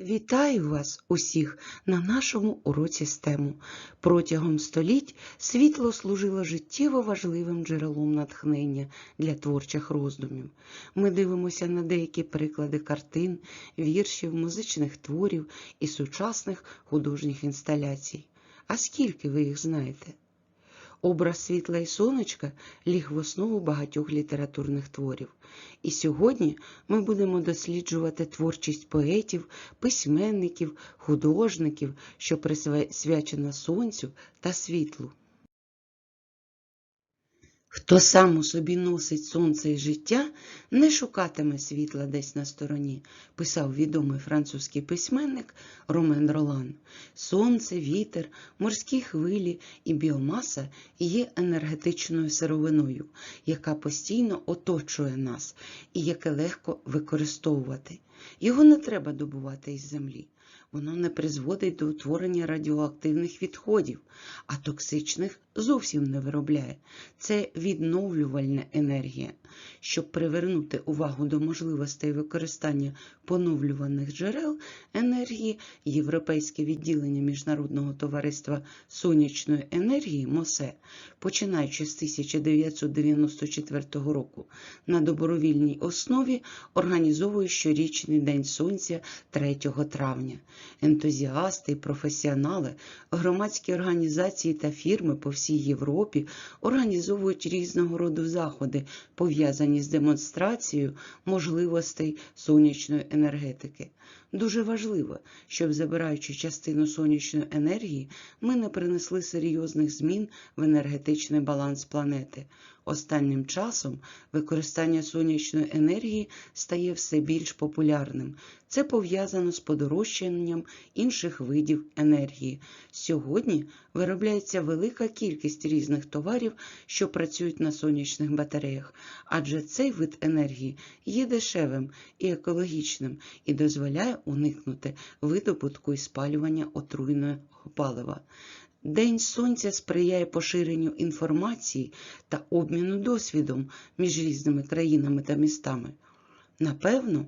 Вітаю вас усіх на нашому уроці STEM. Протягом століть світло служило життєво важливим джерелом натхнення для творчих роздумів. Ми дивимося на деякі приклади картин, віршів, музичних творів і сучасних художніх інсталяцій. А скільки ви їх знаєте? Образ світла і сонечка ліг в основу багатьох літературних творів. І сьогодні ми будемо досліджувати творчість поетів, письменників, художників, що присвячена сонцю та світлу. Хто сам у собі носить сонце і життя, не шукатиме світла десь на стороні, писав відомий французький письменник Ромен Ролан. Сонце, вітер, морські хвилі і біомаса є енергетичною сировиною, яка постійно оточує нас і яке легко використовувати. Його не треба добувати із землі. Воно не призводить до утворення радіоактивних відходів, а токсичних зовсім не виробляє. Це відновлювальна енергія. Щоб привернути увагу до можливостей використання поновлюваних джерел енергії, Європейське відділення Міжнародного товариства сонячної енергії МОСЕ, починаючи з 1994 року, на добровільній основі організовує щорічний День Сонця 3 травня. Ентузіасти професіонали, громадські організації та фірми по всій Європі організовують різного роду заходи, пов'язані з демонстрацією можливостей сонячної енергетики. Дуже важливо, щоб забираючи частину сонячної енергії, ми не принесли серйозних змін в енергетичний баланс планети. Останнім часом використання сонячної енергії стає все більш популярним. Це пов'язано з подорожчанням інших видів енергії. Сьогодні виробляється велика кількість різних товарів, що працюють на сонячних батареях, адже цей вид енергії є дешевим і екологічним і дозволяє уникнути видобутку і спалювання отруйного палива. День сонця сприяє поширенню інформації та обміну досвідом між різними країнами та містами. Напевно,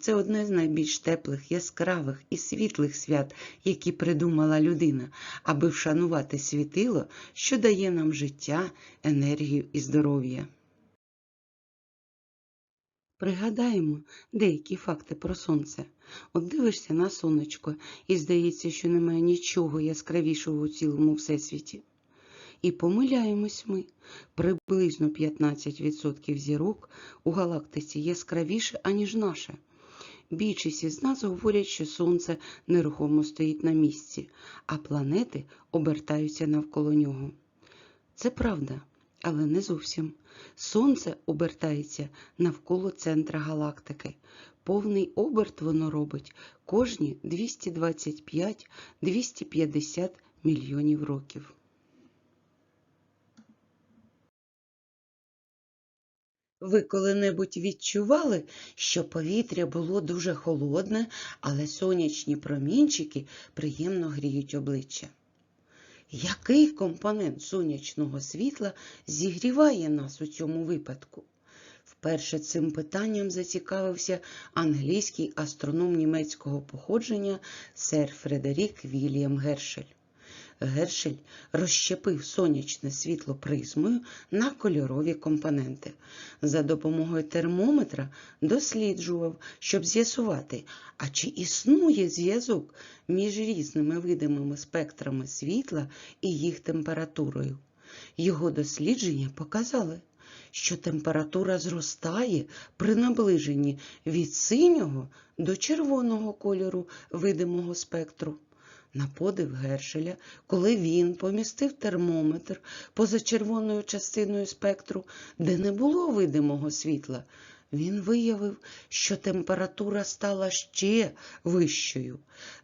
це одне з найбільш теплих, яскравих і світлих свят, які придумала людина, аби вшанувати світило, що дає нам життя, енергію і здоров'я. Пригадаємо деякі факти про сонце. От дивишся на сонечко і здається, що немає нічого яскравішого у цілому всесвіті. І помиляємось ми. Приблизно 15% зірок у галактиці яскравіше, аніж наше. Більшість із нас говорять, що сонце нерухомо стоїть на місці, а планети обертаються навколо нього. Це правда, але не зовсім. Сонце обертається навколо центра галактики. Повний оберт воно робить кожні 225-250 мільйонів років. Ви коли-небудь відчували, що повітря було дуже холодне, але сонячні промінчики приємно гріють обличчя? Який компонент сонячного світла зігріває нас у цьому випадку? Вперше цим питанням зацікавився англійський астроном німецького походження сер Фредерік Вільям Гершель. Гершель розщепив сонячне світло призмою на кольорові компоненти. За допомогою термометра досліджував, щоб з'ясувати, а чи існує зв'язок між різними видимими спектрами світла і їх температурою. Його дослідження показали, що температура зростає при наближенні від синього до червоного кольору видимого спектру. На подив Гершеля, коли він помістив термометр поза червоною частиною спектру, де не було видимого світла, він виявив, що температура стала ще вищою.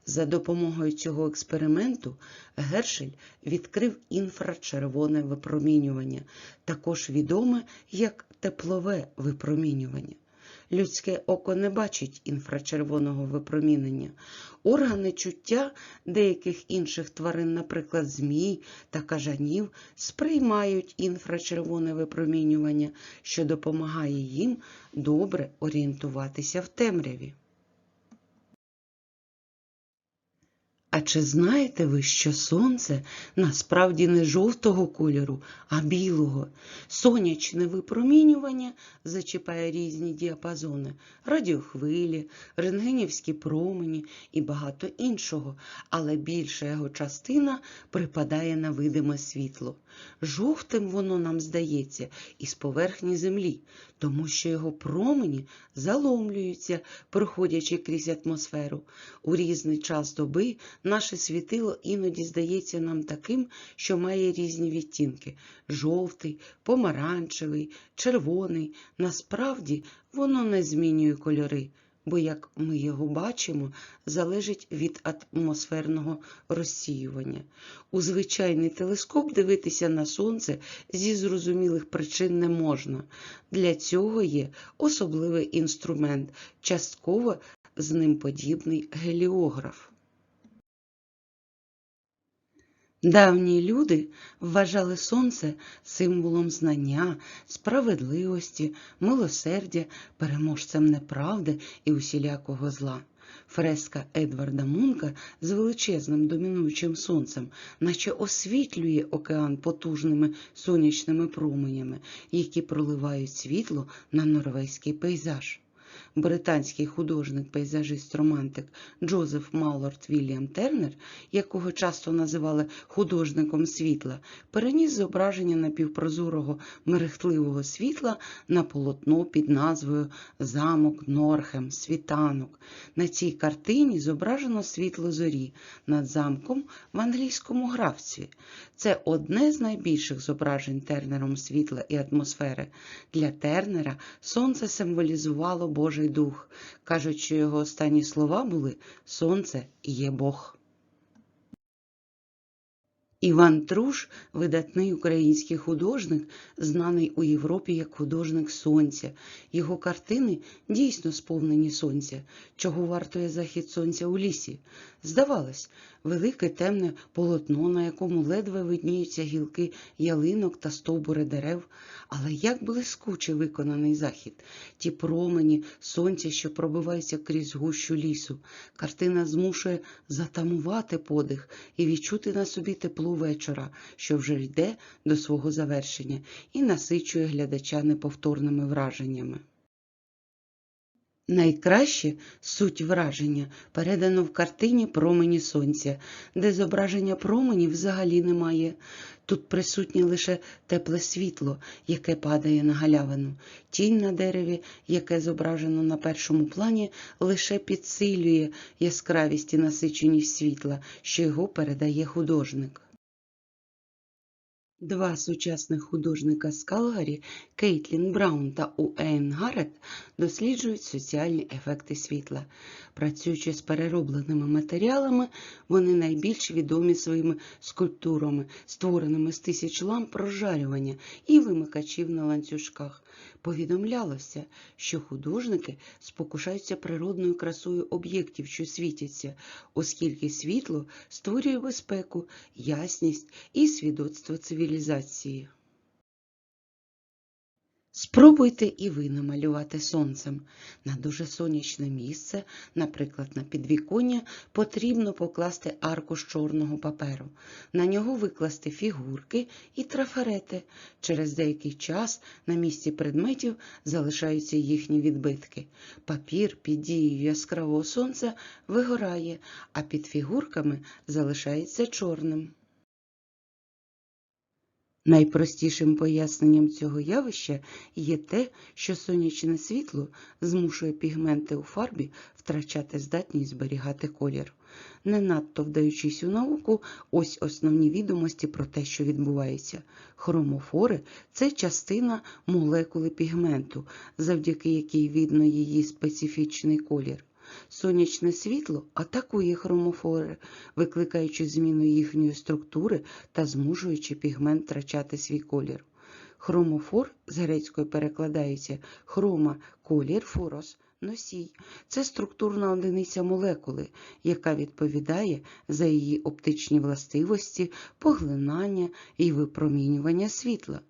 За допомогою цього експерименту Гершель відкрив інфрачервоне випромінювання, також відоме як теплове випромінювання. Людське око не бачить інфрачервоного випромінення. Органи чуття деяких інших тварин, наприклад, змій та кажанів, сприймають інфрачервоне випромінювання, що допомагає їм добре орієнтуватися в темряві. А чи знаєте ви, що сонце насправді не жовтого кольору, а білого? Сонячне випромінювання зачіпає різні діапазони, радіохвилі, рентгенівські промені і багато іншого, але більша його частина припадає на видиме світло. Жовтим воно нам здається із поверхні землі, тому що його промені заломлюються, проходячи крізь атмосферу. У різний час доби наше світило іноді здається нам таким, що має різні відтінки жовтий, помаранчевий, червоний. Насправді воно не змінює кольори, бо як ми його бачимо, залежить від атмосферного розсіювання. У звичайний телескоп дивитися на сонце зі зрозумілих причин не можна. Для цього є особливий інструмент, частково з ним подібний геліограф. Давні люди вважали сонце символом знання, справедливості, милосердя, переможцем неправди і усілякого зла. Фреска Едварда Мунка з величезним домінуючим сонцем, наче освітлює океан потужними сонячними променями, які проливають світло на норвезький пейзаж. Британський художник-пейзажист-романтик Джозеф Маллорд Вільям Тернер, якого часто називали художником світла, переніс зображення напівпрозорого мерехтливого світла на полотно під назвою Замок Норхем, Світанок. На цій картині зображено світло зорі над замком в англійському графстві. Це одне з найбільших зображень Тернером світла і атмосфери. Для Тернера сонце символізувало Божий дух. Кажуть, що його останні слова були Сонце є Бог. Іван Труш, видатний український художник, знаний у Європі як художник сонця. Його картини дійсно сповнені сонця, чого вартує захід сонця у лісі. Здавалось, велике темне полотно, на якому ледве видніються гілки ялинок та стовбури дерев, але як блискуче виконаний захід, ті промені сонця, що пробиваються крізь гущу лісу. Картина змушує затамувати подих і відчути на собі тепло вечора, що вже йде до свого завершення, і насичує глядача неповторними враженнями. Найкраще суть враження передано в картині Промені сонця, де зображення променів взагалі немає. Тут присутнє лише тепле світло, яке падає на галявину. Тінь на дереві, яке зображено на першому плані, лише підсилює яскравість і насиченість світла, що його передає художник. Два сучасних художника з Калгарі Кейтлін Браун та Уейн Гаррет досліджують соціальні ефекти світла. Працюючи з переробленими матеріалами, вони найбільш відомі своїми скульптурами, створеними з тисяч ламп розжарювання і вимикачів на ланцюжках. Повідомлялося, що художники спокушаються природною красою об'єктів, що світяться, оскільки світло створює безпеку, ясність і свідоцтво цивілізації. Спробуйте і ви намалювати сонцем. На дуже сонячне місце, наприклад, на підвіконня, потрібно покласти аркуш чорного паперу. На нього викласти фігурки і трафарети. Через деякий час на місці предметів залишаються їхні відбитки. Папір під дією яскравого сонця вигорає, а під фігурками залишається чорним. Найпростішим поясненням цього явища є те, що сонячне світло змушує пігменти у фарбі втрачати здатність зберігати колір. Не надто вдаючись у науку, ось основні відомості про те, що відбувається. Хромофори це частина молекули пігменту, завдяки якій видно її специфічний колір. Сонячне світло атакує хромофори, викликаючи зміну їхньої структури та змушуючи пігмент втрачати свій колір. Хромофор з грецької перекладається хрома колір, форос носій. Це структурна одиниця молекули, яка відповідає за її оптичні властивості, поглинання і випромінювання світла.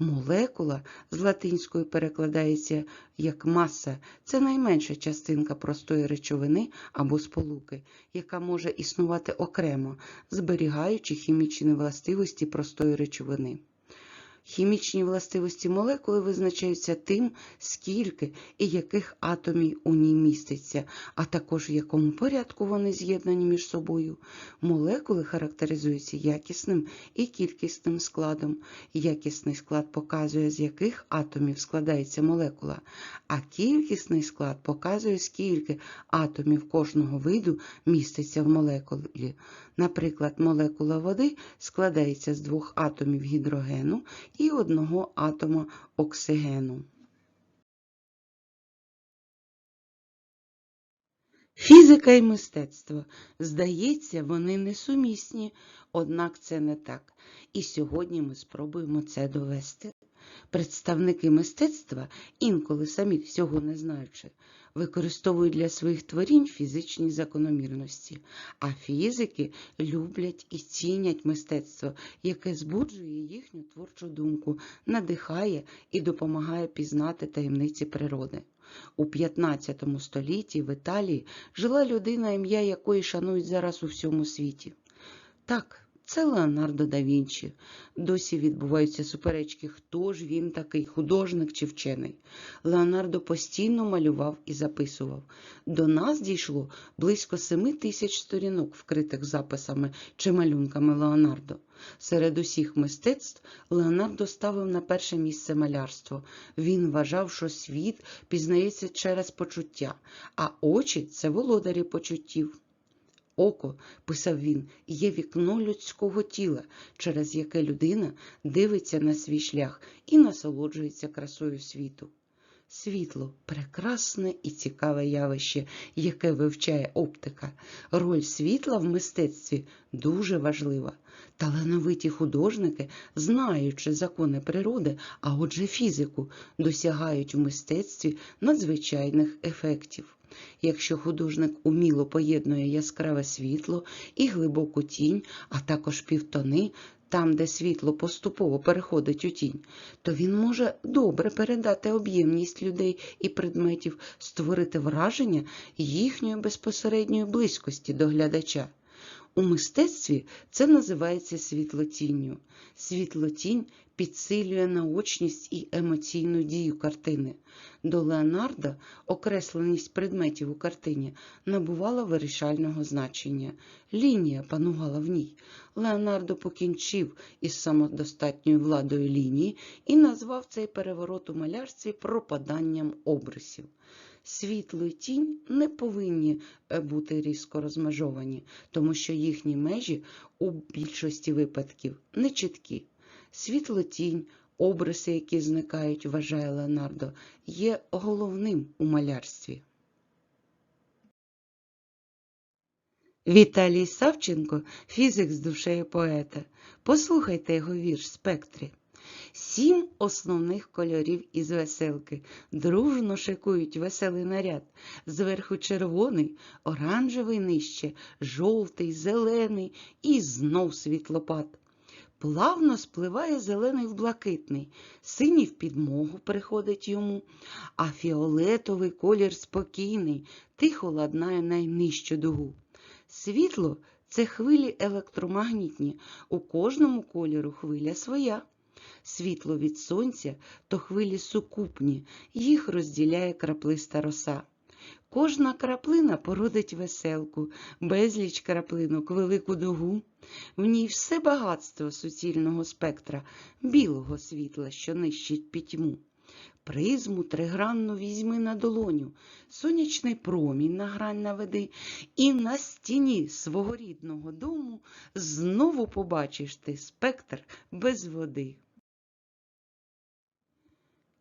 Молекула з латинської перекладається як маса. Це найменша частинка простої речовини або сполуки, яка може існувати окремо, зберігаючи хімічні властивості простої речовини. Хімічні властивості молекули визначаються тим, скільки і яких атомів у ній міститься, а також в якому порядку вони з'єднані між собою. Молекули характеризуються якісним і кількісним складом. Якісний склад показує, з яких атомів складається молекула, а кількісний склад показує, скільки атомів кожного виду міститься в молекулі. Наприклад, молекула води складається з двох атомів гідрогену і одного атома оксигену. Фізика і мистецтво. Здається, вони несумісні, однак це не так. І сьогодні ми спробуємо це довести. Представники мистецтва, інколи самі всього не знаючи, використовують для своїх творінь фізичні закономірності, а фізики люблять і цінять мистецтво, яке збуджує їхню творчу думку, надихає і допомагає пізнати таємниці природи. У 15 столітті в Італії жила людина, ім'я якої шанують зараз у всьому світі. Так, це Леонардо да Вінчі. Досі відбуваються суперечки, хто ж він такий, художник чи вчений. Леонардо постійно малював і записував. До нас дійшло близько семи тисяч сторінок, вкритих записами чи малюнками Леонардо. Серед усіх мистецтв Леонардо ставив на перше місце малярство. Він вважав, що світ пізнається через почуття, а очі це володарі почуттів. Око, писав він, є вікно людського тіла, через яке людина дивиться на свій шлях і насолоджується красою світу. Світло прекрасне і цікаве явище, яке вивчає оптика. Роль світла в мистецтві дуже важлива. Талановиті художники, знаючи закони природи, а отже фізику, досягають в мистецтві надзвичайних ефектів. Якщо художник уміло поєднує яскраве світло і глибоку тінь, а також півтони, там, де світло поступово переходить у тінь, то він може добре передати об'ємність людей і предметів, створити враження їхньої безпосередньої близькості до глядача. У мистецтві це називається світлотінню. Світлотінь підсилює наочність і емоційну дію картини. До Леонардо окресленість предметів у картині набувала вирішального значення. Лінія панувала в ній. Леонардо покінчив із самодостатньою владою лінії і назвав цей переворот у малярстві пропаданням обрисів. Світло і тінь не повинні е, бути різко розмежовані, тому що їхні межі у більшості випадків не чіткі. Світло-тінь, обриси, які зникають, вважає Леонардо, є головним у малярстві. Віталій Савченко фізик з душею поета. Послухайте його вірш спектрі. Сім основних кольорів із веселки дружно шикують веселий наряд. Зверху червоний, оранжевий нижче, жовтий, зелений і знов світлопад. Плавно спливає зелений в блакитний, синій в підмогу приходить йому, а фіолетовий колір спокійний, тихо ладнає найнижчу дугу. Світло це хвилі електромагнітні, у кожному кольору хвиля своя. Світло від сонця то хвилі сукупні, їх розділяє краплиста роса. Кожна краплина породить веселку, безліч краплинок, велику дугу. В ній все багатство суцільного спектра, білого світла, що нищить пітьму. Призму тригранну візьми на долоню, сонячний промінь на грань наведи, і на стіні свого рідного дому знову побачиш ти спектр без води.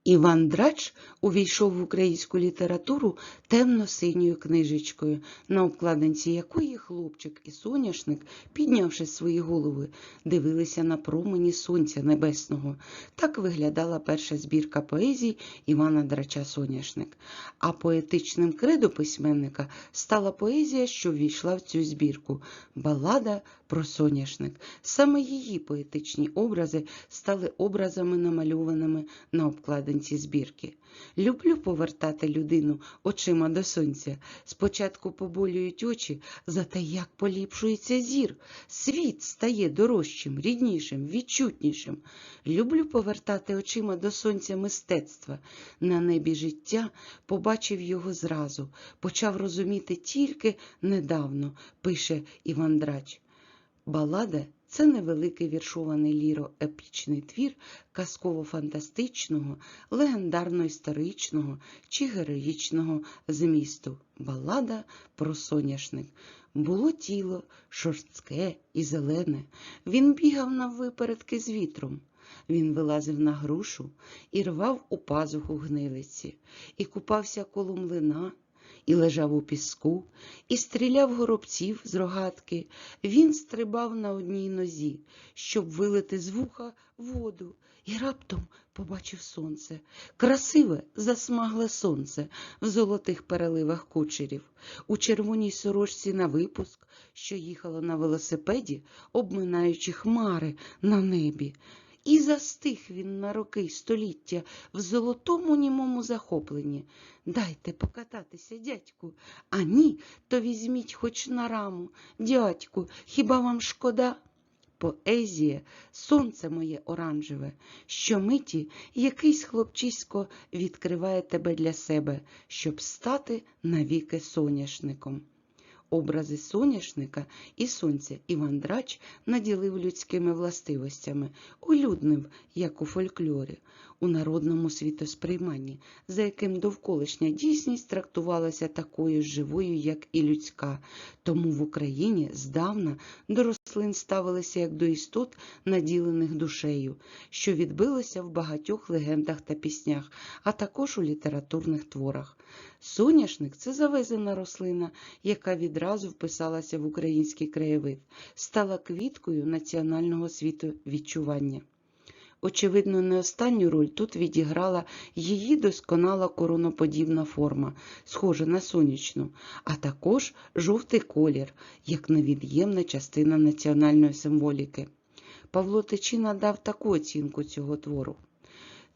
Іван Драч увійшов в українську літературу темно-синьою книжечкою, на обкладинці якої хлопчик і соняшник, піднявши свої голови, дивилися на промені сонця небесного. Так виглядала перша збірка поезій Івана Драча Соняшник. А поетичним кредо письменника стала поезія, що ввійшла в цю збірку балада про соняшник. Саме її поетичні образи стали образами, намальованими на обкладинці збірки. Люблю повертати людину очима до сонця. Спочатку поболюють очі, зате як поліпшується зір. Світ стає дорожчим, ріднішим, відчутнішим. Люблю повертати очима до сонця мистецтва. На небі життя побачив його зразу, почав розуміти тільки недавно, пише Іван Драч. Балада це невеликий віршований ліро-епічний твір казково-фантастичного, легендарно-історичного чи героїчного змісту. Балада про соняшник. Було тіло шорстке і зелене. Він бігав наввипередки з вітром. Він вилазив на грушу і рвав у пазуху гнилиці, і купався коло млина, і лежав у піску, і стріляв горобців з рогатки. Він стрибав на одній нозі, щоб вилити з вуха воду, і раптом побачив сонце, красиве, засмагле сонце в золотих переливах кучерів, у червоній сорочці на випуск, що їхало на велосипеді, обминаючи хмари на небі. І застиг він на роки століття в золотому німому захопленні. Дайте покататися, дядьку, а ні, то візьміть хоч на раму. Дядьку, хіба вам шкода? Поезія, сонце моє оранжеве, щомиті якийсь хлопчисько відкриває тебе для себе, щоб стати навіки соняшником. Образи соняшника і сонця. Іван Драч наділив людськими властивостями, улюднив, як у фольклорі, у народному світосприйманні, за яким довколишня дійсність трактувалася такою живою, як і людська. Тому в Україні здавна до рослин ставилися як до істот, наділених душею, що відбилося в багатьох легендах та піснях, а також у літературних творах. Соняшник це завезена рослина, яка відразу вписалася в український краєвид, стала квіткою національного світовідчування. Очевидно, не останню роль тут відіграла її досконала короноподібна форма, схожа на сонячну, а також жовтий колір, як невід'ємна частина національної символіки. Павло Тичина дав таку оцінку цього твору.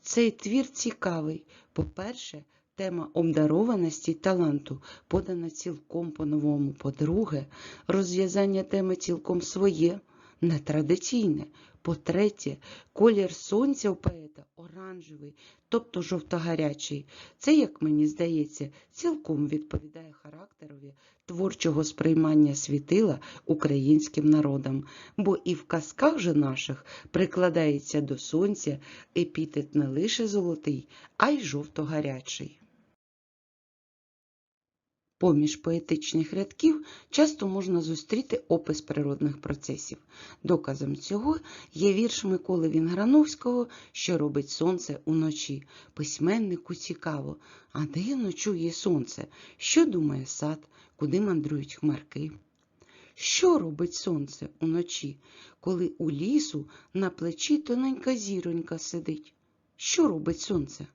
Цей твір цікавий. По-перше, тема обдарованості таланту подана цілком по-новому. По-друге, розв'язання теми цілком своє, нетрадиційне. По-третє, колір сонця у поета оранжевий, тобто жовтогарячий. Це, як мені здається, цілком відповідає характерові творчого сприймання світила українським народом, бо і в казках же наших прикладається до сонця епітет не лише золотий, а й жовтогарячий. Поміж поетичних рядків часто можна зустріти опис природних процесів. Доказом цього є вірш Миколи Вінграновського Що робить сонце уночі. Письменнику цікаво, а де ночує сонце? Що думає сад, куди мандрують хмарки? Що робить сонце уночі, коли у лісу на плечі тоненька зіронька сидить? Що робить сонце?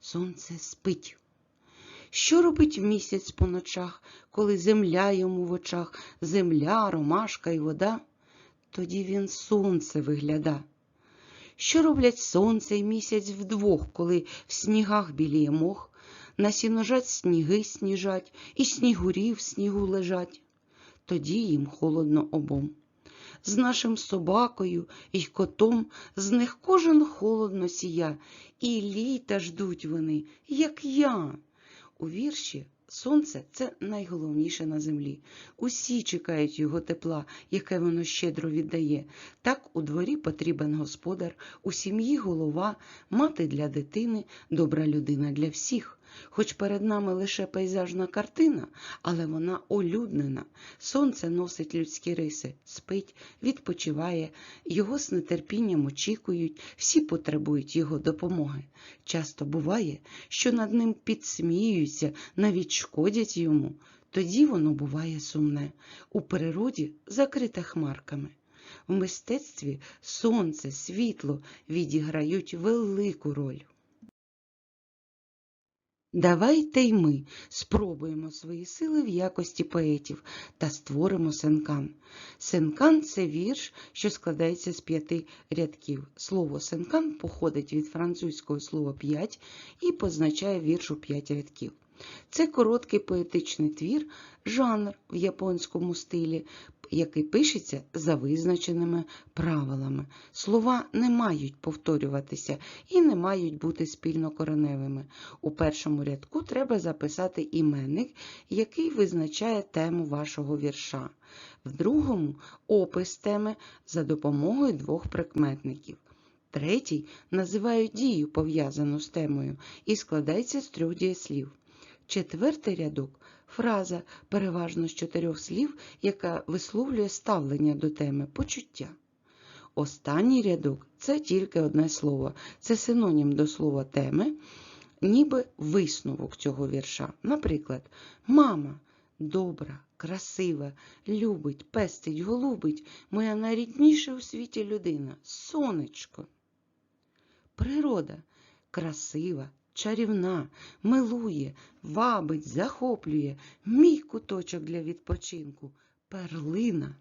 Сонце спить. Що робить місяць по ночах, коли земля йому в очах, земля, ромашка і вода? Тоді він сонце вигляда. Що роблять сонце і місяць вдвох, коли в снігах біліє мох, на сіножать сніги сніжать, і снігурі в снігу лежать? Тоді їм холодно обом. З нашим собакою і котом з них кожен холодно сія, і літа ждуть вони, як я. У вірші сонце це найголовніше на землі. Усі чекають його тепла, яке воно щедро віддає. Так у дворі потрібен господар, у сім'ї голова, мати для дитини, добра людина для всіх. Хоч перед нами лише пейзажна картина, але вона олюднена. Сонце носить людські риси, спить, відпочиває, його з нетерпінням очікують, всі потребують його допомоги. Часто буває, що над ним підсміюються, навіть шкодять йому. Тоді воно буває сумне, у природі закрите хмарками. В мистецтві сонце, світло відіграють велику роль. Давайте й ми спробуємо свої сили в якості поетів та створимо сенкан. Сенкан це вірш, що складається з п'яти рядків. Слово сенкан походить від французького слова п'ять і позначає вірш у п'ять рядків. Це короткий поетичний твір, жанр в японському стилі, який пишеться за визначеними правилами. Слова не мають повторюватися і не мають бути спільнокореневими. У першому рядку треба записати іменник, який визначає тему вашого вірша. В другому опис теми за допомогою двох прикметників. Третій називають дію, пов'язану з темою, і складається з трьох дієслів. Четвертий рядок фраза, переважно з чотирьох слів, яка висловлює ставлення до теми почуття. Останній рядок це тільки одне слово, це синонім до слова теми, ніби висновок цього вірша. Наприклад, мама добра, красива, любить, пестить, голубить, моя найрідніша у світі людина, сонечко. Природа красива, чарівна, милує, вабить, захоплює, мій куточок для відпочинку, перлина.